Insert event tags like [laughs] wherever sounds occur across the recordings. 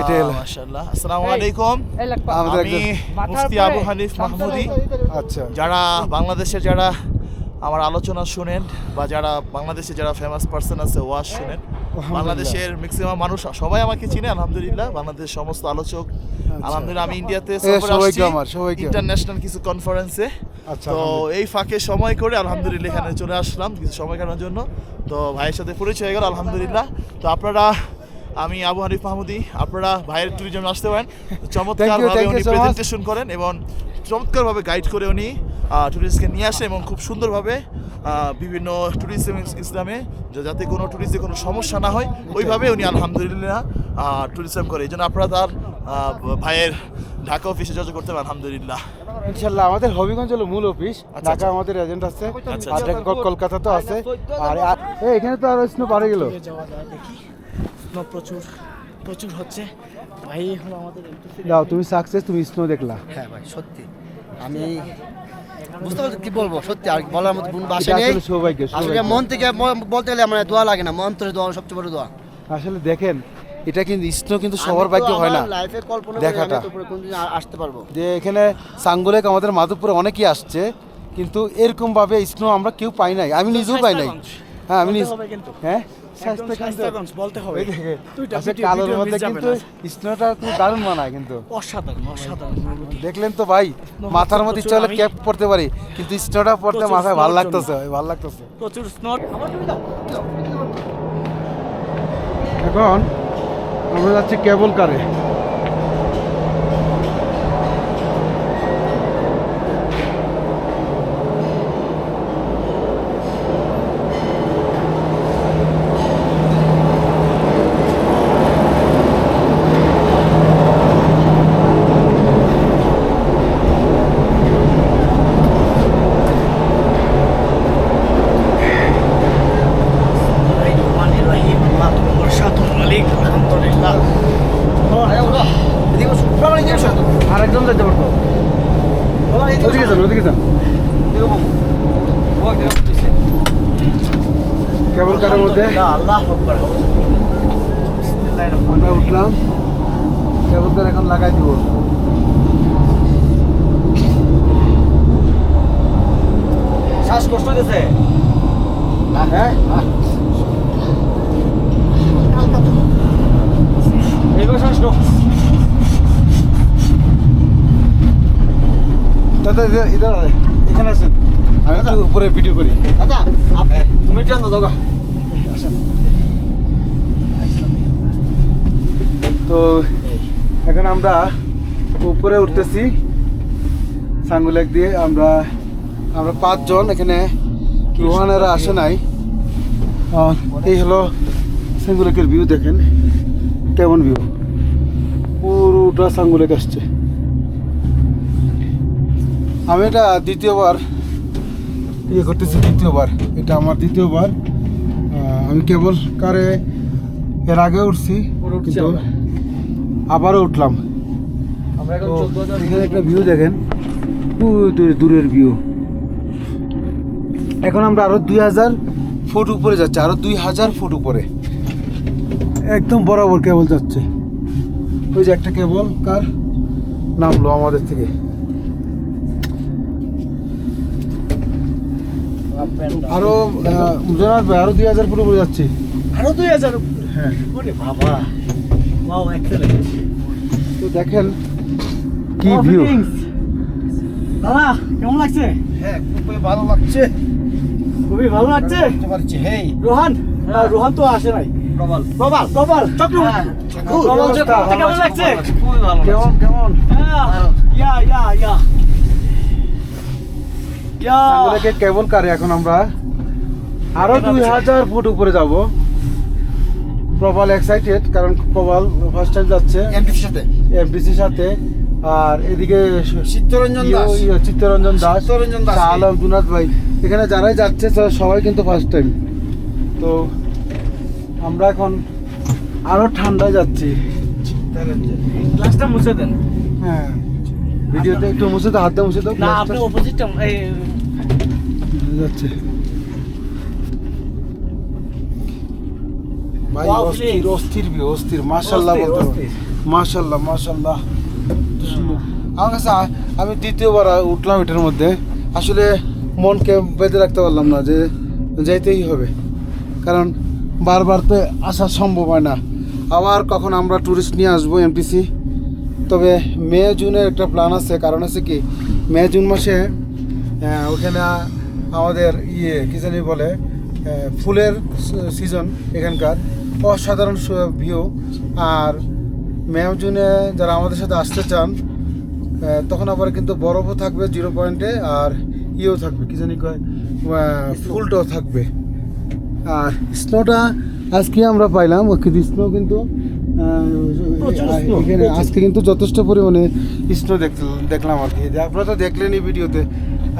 এটাই হলো। মাশাআল্লাহ। আসসালামু আলাইকুম। আমি মুফতি আবু হানিফ মাহমুদি। আচ্ছা। যারা বাংলাদেশের যারা আমার আলোচনা শুনেন বা যারা বাংলাদেশে যারা ফেমাস পার্সন আছে ওয়াজ শুনেন বাংলাদেশের ম্যাক্সিমাম মানুষ সবাই আমাকে চিনে আলহামদুলিল্লাহ। বাংলাদেশের সমস্ত আলোচক আলহামদুলিল্লাহ আমি ইন্ডিয়াতে আচ্ছা। ইন্টারন্যাশনাল কিছু কনফারেন্সে আচ্ছা, তো এই ফাঁকে সময় করে আলহামদুলিল্লাহ এখানে চলে আসলাম। কিছু সময় কাটানোর জন্য। তো ভাইয়ের সাথে পরিচয় হয়ে গেল আলহামদুলিল্লাহ। তো আপনারা আমি আবু হানিফ মাহমুদি আপনারা ভাইয়ের ট্যুরিজম আসতে পারেন। চমৎকার ভাবে thank you উনি প্রেজেন্টেশন করেন এবং চমৎকারভাবে গাইড করে উনি ট্যুরিস্টকে নিয়ে আসে এবং খুব সুন্দরভাবে বিভিন্ন ট্যুরিজম ইসলামে যাতে কোনো ট্যুরিস্টে কোনো সমস্যা না হয় ওইভাবে উনি আলহামদুলিল্লাহ ট্যুরিজম করে। এই জন্য আপনারা তার ভাইয়ের ঢাকা অফিসে যোগাযোগ করতে পারেন আলহামদুলিল্লাহ। ইনশাল্লাহ আমাদের হবিগঞ্জ হলো মূল অফিস আচ্ছা, ঢাকা আমাদের এজেন্ট আছে। আচ্ছা, আর আচ্ছা। কলকাতা তো আছে। আর এখানে তো আর স্নো পারে গেল। স্নো প্রচুর প্রচুর হচ্ছে। ভাই হলো আমাদের। যাও তুমি সাকসেস তুমি স্নো দেখলা। হ্যাঁ ভাই সত্যি। আমি বুঝতে পারছি কি বলব সত্যি আর বলার মতো ভাষা এটা নেই। আসলে সৌভাগ্য আসলে মন থেকে বলতে গেলে আমার দোয়া লাগে না মন থেকে দোয়া সবচেয়ে বড় দোয়া। আসলে দেখেন এটা কিন্তু স্নো কিন্তু সবার ভাগ্য হয় না। লাইফে কল্পনা দেখাটা। আসতে পারব। যে এখানে সাঙ্গুলেক আমাদের মাধবপুরে অনেকেই আসছে কিন্তু এরকম ভাবে স্নো আমরা কেউ পাই নাই। আমি নিজেও পাই নাই। হ্যাঁ আমি। হ্যাঁ? একদম স্বাস্থ্য কিন্তু স্বাস্থ্যগঞ্জ বলতে হবে। ওই দেখে, দুইটা আসলে ভিডিও- কালোর মধ্যে কিন্তু স্নোটা খুব দারুণ মানায় কিন্তু। অসাধারণ অসাধারণ। দেখলেন তো ভাই মাথার মধ্যে চলে ক্যাপ পড়তে পারি কিন্তু স্নোটা পড়তে মাথায় ভালো লাগতেছে ভালো লাগতেছে। প্রচুর স্নো এখন আমরা যাচ্ছি কেবল কারে আরেকজন যেতে পারতো ওদিকে যান ওদিকে যান কেবল কারের মধ্যে আমরা উঠলাম। কেবল এখন লাগাই দিব। শ্বাসকষ্ট হয়েছে হ্যাঁ। দাদা ইধার- ইধার আয়। এখানে আছেন। আমি উপরে ভিডিও করি। দাদা তুমি টান দাও দাদা তো এখন আমরা উপরে উঠতেছি সাঙ্গুলেক দিয়ে আমরা আমরা পাঁচজন এখানে রোহানেরা আসে নাই। এই হলো সাঙ্গুলেকের ভিউ দেখেন কেমন ভিউ পুরোটা সাঙ্গুলেক আসছে। আমি এটা দ্বিতীয়বার ইয়ে করতেছি দ্বিতীয়বার। এটা আমার দ্বিতীয়বার। আমি কেবল কারে এর আগে উঠছি কিন্তু আবারও উঠলাম। এখানে একটা ভিউ দেখেন। দূরে- দূরের ভিউ এখন আমরা আরও দুই হাজার ফুট উপরে যাচ্ছি আরও দুই হাজার ফুট উপরে। একদম বরাবর কেবল যাচ্ছে। ওই যে একটা কেবল কার? নামলো আমাদের থেকে। আরও জনাব আরও দুই হাজার ফুট উপরে যাচ্ছি। আরও দুই হাজার হ্যাঁ। বাবা। ওয়াও এক্সেলেন্ট তো দেখেন কি ভিউ দাদা কেমন লাগছে? হ্যাঁ খুবই ভালো লাগছে। খুবই ভালো লাগছে? পারছি। হেই। রোহান রোহান তো আসে নাই। প্রবল। প্রবাল প্রবাল চক্রবর্তী প্রবাল? চক্রবর্তী কেমন লাগছে? খুবই ভালো কেমন কেমন? হ্যাঁ, ইয়া ইয়া ইয়া। ইয়া। কেবল কারে এখন আমরা? আরও দুই হাজার ফুট উপরে যাব। প্রবাল এক্সাইটেড কারণ প্রবাল ফার্স্ট টাইম যাচ্ছে। এমপির সাথে? এফডিসির সাথে। আর এদিকে চিত্তরঞ্জন দাস। চিত্তরঞ্জন দাস। চিত্তরঞ্জন দাস। আলম জুনাদ ভাই। এখানে যারাই যাচ্ছে সবাই কিন্তু ফার্স্ট টাইম তো আমরা এখন আরও ঠান্ডায় যাচ্ছি। গ্লাসটা মুছে দেন। হ্যাঁ। ভিডিওতে একটু মুছে দাও হাত দিয়ে মুছে দাও না আপনি অপোজিটটা এই যাচ্ছে। ভাই অস্থির অস্থির অস্থির। মাশাআল্লাহ অস্থির, বলতে মাশাল্লাহ মাশাল্লাহ আমার কাছে আমি দ্বিতীয়বার উঠলাম এটার মধ্যে। আসলে মনকে বেঁধে রাখতে পারলাম না যে যাইতেই হবে। কারণ বারবার তো আসা সম্ভব হয় না। আবার কখন আমরা ট্যুরিস্ট নিয়ে আসব এমটিসি তবে মে জুনের একটা প্ল্যান আছে। কারণ আছে কি মে জুন মাসে ওখানে আমাদের ইয়ে কী জানি বলে ফুলের সিজন এখানকার। অসাধারণ ভিউ আর মে জুনে যারা আমাদের সাথে আসতে চান তখন আবার কিন্তু বরফও থাকবে জিরো পয়েন্টে আর ইয়েও থাকবে কী জানি কয় ফুলটাও থাকবে। আর স্নোটা আজকে আমরা পাইলাম কিন্তু স্নো কিন্তু এখানে আজকে কিন্তু যথেষ্ট পরিমাণে স্নো দেখলাম আর কি। আপনারা তো দেখলেনই ভিডিওতে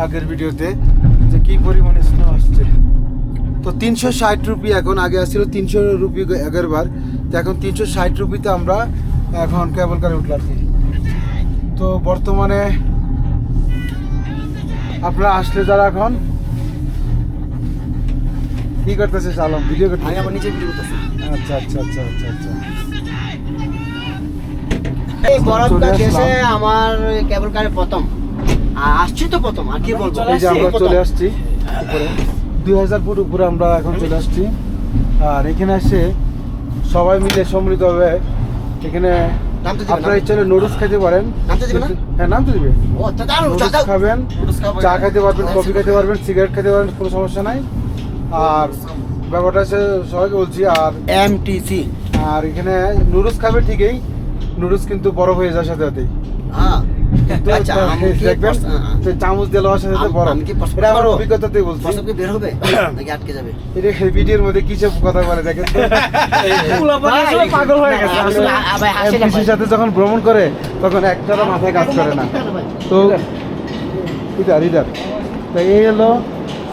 আগের ভিডিওতে যে কী পরিমাণে স্নো আসছে। তো তিনশো ষাট রুপি এখন আগে আসছিল তিনশো রুপি আগের বার তো এখন তিনশো ষাট রুপিতে আমরা এখন কেবল কারে উঠলাম। তো বর্তমানে আপনারা আসলে যারা এখন কি করতেছে আলম ভিডিও করতে আমি আবার নিচে ভিডিও করতেছি। আচ্ছা আচ্ছা আচ্ছা আচ্ছা আচ্ছা। এই দেশে আমার কেবল কারে প্রথম। আসছি তো প্রথম আর কি বলব? এই যে আমরা চলে আসছি। উপরে। দুই হাজার ফুট উপরে আমরা এখন চলে আসছি। আর এখানে এসে সবাই মিলে সম্মিলিতভাবে এখানে নামতে দিবে না? আপনারা ইচ্ছা নুডলস খেতে পারেন? হ্যাঁ নামতে দিবে। নুডলস খাবেন চা খেতে পারবেন কফি খেতে পারবেন সিগারেট খেতে পারবেন কোনো সমস্যা নাই। আর ব্যাপারটা হচ্ছে সবাইকে বলছি আর এমটিসি আর এখানে নুডলস খাবে ঠিকই নুডলস কিন্তু বরফ হয়ে যায় সাথে সাথেই। হ্যাঁ। আচ্ছা চামচ দিয়ে লওয়ার সাথে এটা আমার বলছি। বের হবে? [coughs] নাকি আটকে যাবে? এটা ভিডিওর মধ্যে কথা বলে দেখেন [laughs] পাগল হয়ে গেছে। আসলে সাথে যখন ভ্রমণ করে তখন একটারও মাথায় কাজ করে না। তো ইদার ইদার তো এই হলো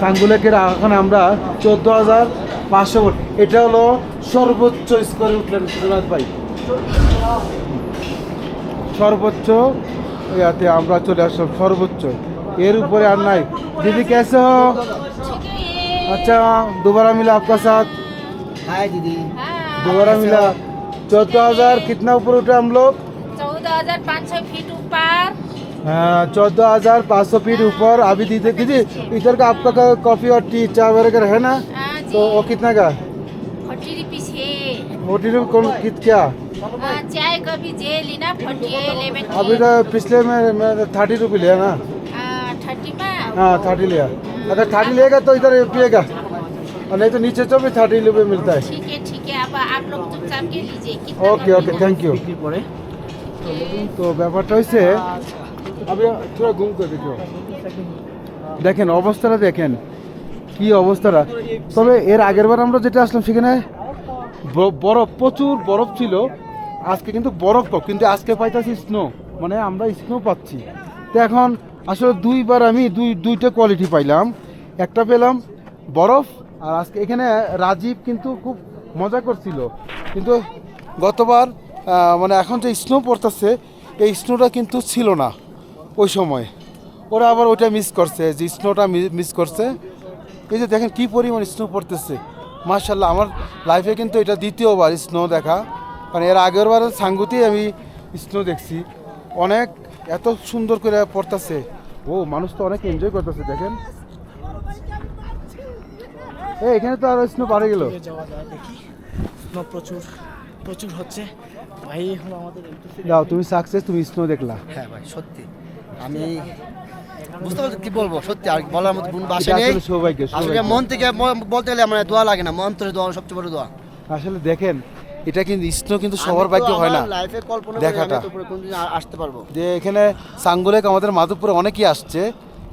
সাঙ্গুলেকের এখন আমরা চোদ্দ হাজার পাঁচশো এটা হলো সর্বোচ্চ স্কোরে উঠলেন ভাই। সর্বোচ্চ ইয়াতে আমরা চলে আসলাম সর্বোচ্চ এর উপরে আর নাই দিদি कैसे हो अच्छा दोबारा मिला आपका साथ হাই দিদি दोबारा मिला चौदह हजार कितना ऊपर उठे हम लोग चौदह हजार पाँच सौ फीट ऊपर चौदह हजार पाँच सौ फीट ऊपर अभी दीदी दीदी इधर का आपका का कॉफी और टी चाय वगैरह है ना हाँ तो वो जी कितना का फोर्टी रुपीज है मोटी में कौन कित क्या हाँ, चाय का भी जे लेना फोर्टी इलेवन अभी का पिछले में मैं थर्टी रुपये लिया ना थर्टी में हाँ थर्टी लिया अगर थर्टी लेगा तो इधर पिएगा और नहीं तो नीचे तो भी थर्टी रुपये मिलता है ठीक है ठीक है अब आप लोग चुपचाप के लीजिए कितना ओके ओके थैंक यू বিক্রি করে তো ব্যাপারটা হয়েছে আমি থোড়া ঘুম করে দেখো দেখেন অবস্থাটা দেখেন কি অবস্থাটা তবে এর আগের বার আমরা যেটা আসলাম সেখানে ব- বরফ প্রচুর বরফ ছিল আজকে কিন্তু বরফ কম কিন্তু আজকে পাইতেছি স্নো মানে আমরা স্নো পাচ্ছি। তো এখন আসলে দুইবার আমি দুই, দুইটা কোয়ালিটি পাইলাম। একটা পেলাম বরফ, আর আজকে এখানে রাজীব কিন্তু খুব মজা করছিল। কিন্তু গতবার মানে এখন যে স্নো পড়তেছে, এই স্নোটা কিন্তু ছিল না ওই সময়। ওরা আবার ওইটা মিস করছে, যে স্নোটা মিস করছে। এই যে দেখেন কী পরিমাণ স্নো পড়তেছে। মার্শাল্লাহ আমার লাইফে কিন্তু এটা দ্বিতীয়বার স্নো দেখা। মানে এর আগের বার সাঙ্গুতেই আমি স্নো দেখছি। অনেক এত সুন্দর করে পড়তেছে। ও মানুষ তো অনেক এনজয় করতেছে দেখেন। এখানে তো আর স্নো পারে গেল। স্নো প্রচুর প্রচুর হচ্ছে। ভাই আমাদের যাও তুমি সাকসেস তুমি স্নো দেখলা। হ্যাঁ ভাই সত্যি। আমি বুঝতে পারছি কি বলব সত্যি আর বলার মতো গুণ বাসে নেই। আসলে মন থেকে বলতে গেলে আমার দোয়া লাগে না মন্ত্রে দোয়া সবচেয়ে বড় দোয়া। আসলে দেখেন এটা কিন্তু স্নো কিন্তু সবার ভাগ্য হয় না দেখাটা। আসতে পারব। যে এখানে সাঙ্গুলেক আমাদের মাধবপুরে অনেকেই আসছে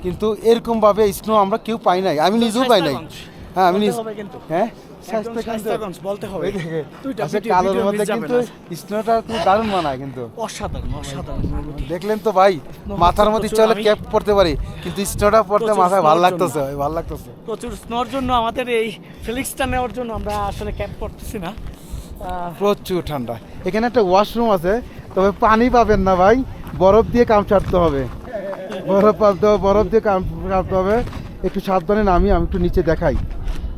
কিন্তু এরকম ভাবে স্নো আমরা কেউ পাই নাই। আমি নিজেও পাই নাই। হ্যাঁ আমি। হ্যাঁ? বলতে হবে। আচ্ছা, ভিডিও- কালোর মধ্যে কিন্তু স্নোটা খুব দারুণ মানায় কিন্তু। অসাধারণ অসাধারণ দেখলেন তো ভাই মাথার মধ্যে ক্যাপ পড়তে পারি কিন্তু স্নোটা পড়তে মাথায় ভালো লাগতেছে ভালো লাগতেছে। প্রচুর স্নোর জন্য আমাদের এই ফিলিক্সটা নেওয়ার জন্য আমরা আসলে ক্যাপ করতেছি না। প্রচুর ঠান্ডা এখানে একটা ওয়াশরুম আছে তবে পানি পাবেন না ভাই বরফ দিয়ে কাম ছাড়তে হবে বরফ পাবতে হবে বরফ দিয়ে কাম ছাড়তে হবে একটু সাবধানে নামি আমি একটু নিচে দেখাই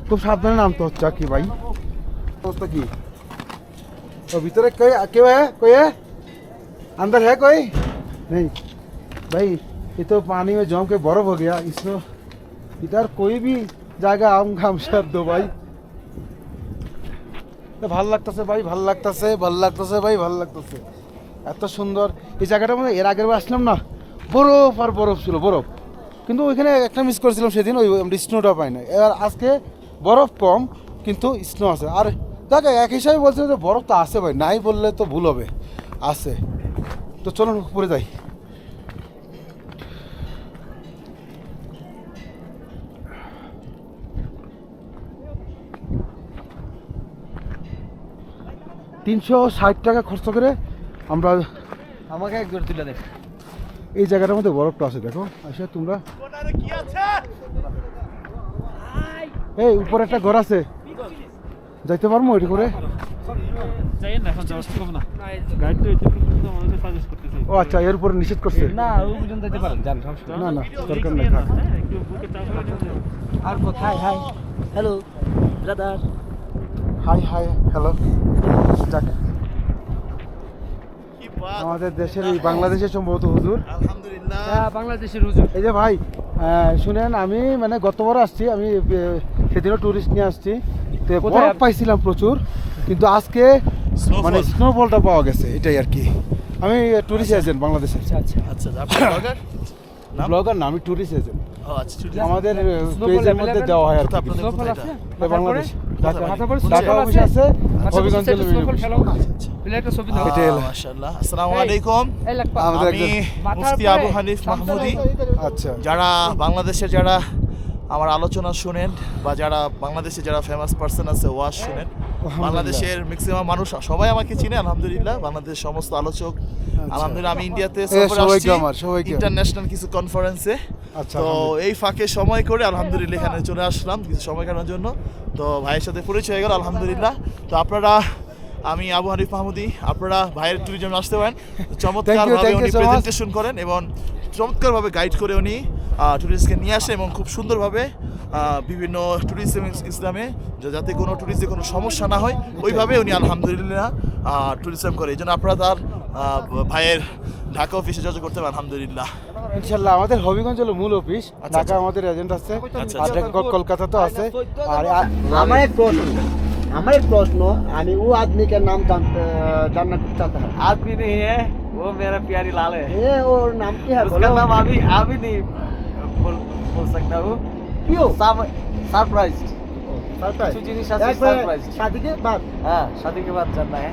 খুব সাবধানে নামতে হচ্ছে আর কি ভাই অবস্থা কি ও ভিতরে কে কেউ হ্যাঁ কই হ্যাঁ अंदर है कोई नहीं भाई ये तो पानी में जम के बर्फ हो गया इसमें इधर कोई भी জায়গা আম খাম সব দো ভাই তো ভালো লাগতেছে ভাই, ভালো লাগতেছে ভালো লাগতেছে ভাই, ভালো লাগতেছে। এত সুন্দর। এই জায়গাটা মানে এর আগের আসলাম না, বরফ আর বরফ ছিল, বরফ। কিন্তু ওইখানে একটা মিস করেছিলাম সেদিন, ওই স্নোটা পাই না এবার আজকে বরফ কম, কিন্তু স্নো আছে। আর দেখ, এক হিসাবে বলছিলাম যে বরফ তো আছে ভাই, নাই বললে তো ভুল হবে। আছে। তো চলুন, উপরে যাই। তিনশো ষাট টাকা খরচ করে আমরা আমাকে এক জোর তুলে দেখ। এই জায়গাটার মধ্যে বরফটা আছে দেখো। আচ্ছা তোমরা? এই উপরে একটা ঘর আছে। যাইতে পারব ওইটা করে? ও আচ্ছা এর উপরে নিষেধ করছে। না ওই পর্যন্ত যেতে পারেন যান না না দরকার নেই। হ্যাঁ। আর কোথায়? Hi. Hello brother hi hi hello যাক। আমাদের দেশের এই বাংলাদেশের সম্ভবত হুজুর। আলহামদুলিল্লাহ। বাংলাদেশের হুজুর। এই যে ভাই শুনেন আমি মানে গতবার আসছি আমি সেদিনও টুরিস্ট নিয়ে আসছি। তো বরফ পাইছিলাম প্রচুর কিন্তু আজকে। মানে স্নোফলটা পাওয়া গেছে এটাই আর কি। আমি টুরিস্ট এজেন্ট বাংলাদেশের। আচ্ছা আপনি ব্লগার নাম? না আমি টুরিস্ট এজেন্ট ও আচ্ছা আমাদের পেজের মধ্যে দেওয়া হয় আর কি। বাংলাদেশ। আচ্ছা, মাহমুদি। আচ্ছা। যারা বাংলাদেশের যারা আমার আলোচনা শুনেন বা যারা বাংলাদেশে যারা ফেমাস পার্সন আছে ওয়াজ শুনেন। বাংলাদেশের ম্যাক্সিমাম মানুষ সবাই আমাকে চিনে আলহামদুলিল্লাহ। বাংলাদেশের সমস্ত আলোচক আলহামদুলিল্লাহ আমি ইন্ডিয়াতে আচ্ছা। ইন্টারন্যাশনাল কিছু কনফারেন্সে আচ্ছা, তো এই ফাঁকে সময় করে আলহামদুলিল্লাহ এখানে চলে আসলাম কিছু সময় কাটানোর জন্য। তো ভাইয়ের সাথে পরিচয় হয়ে গেল আলহামদুলিল্লাহ। তো আপনারা আমি আবু হানিফ মাহমুদি আপনারা ভাইয়ের ট্যুরিজম আসতে পারেন। চমৎকার [laughs] thank ভাবে উনি প্রেজেন্টেশন করেন এবং চমৎকারভাবে গাইড করে উনি ট্যুরিস্টকে নিয়ে আসে এবং খুব সুন্দরভাবে আহ, বিভিন্ন ট্যুরিজম ইসলামে যা- যাতে কোনো ট্যুরিস্টে কোনো সমস্যা না হয় ওইভাবে উনি আলহামদুলিল্লাহ ট্যুরিজম করে এই জন্য আপনারা তার আহ, ভাইয়ের ঢাকা অফিসে যোগাযোগ করতে পারেন আলহামদুলিল্লাহ ইনশাল্লাহ আমাদের হবিগঞ্জ হলো মূল অফিস আচ্ছা, ঢাকা আমাদের এজেন্ট আছে আচ্ছা, আর আচ্ছা। ঢাকা- কলকাতা তো আছে আর আর- আমার एक प्रश्न আমার एक प्रश्न यानी वो आदमी का नाम जान, जानना चाहता है आदमी नहीं है वो मेरा प्यारी लाल है ये और नाम क्या है उसका बोलो नाम अभी अभी नहीं बोल बोल सकता हूँ क्यों सरप्राइज सरप्राइज कुछ जिनिस আছে एक बार सरप्राइज शादी के बाद हाँ शादी के बाद जानना है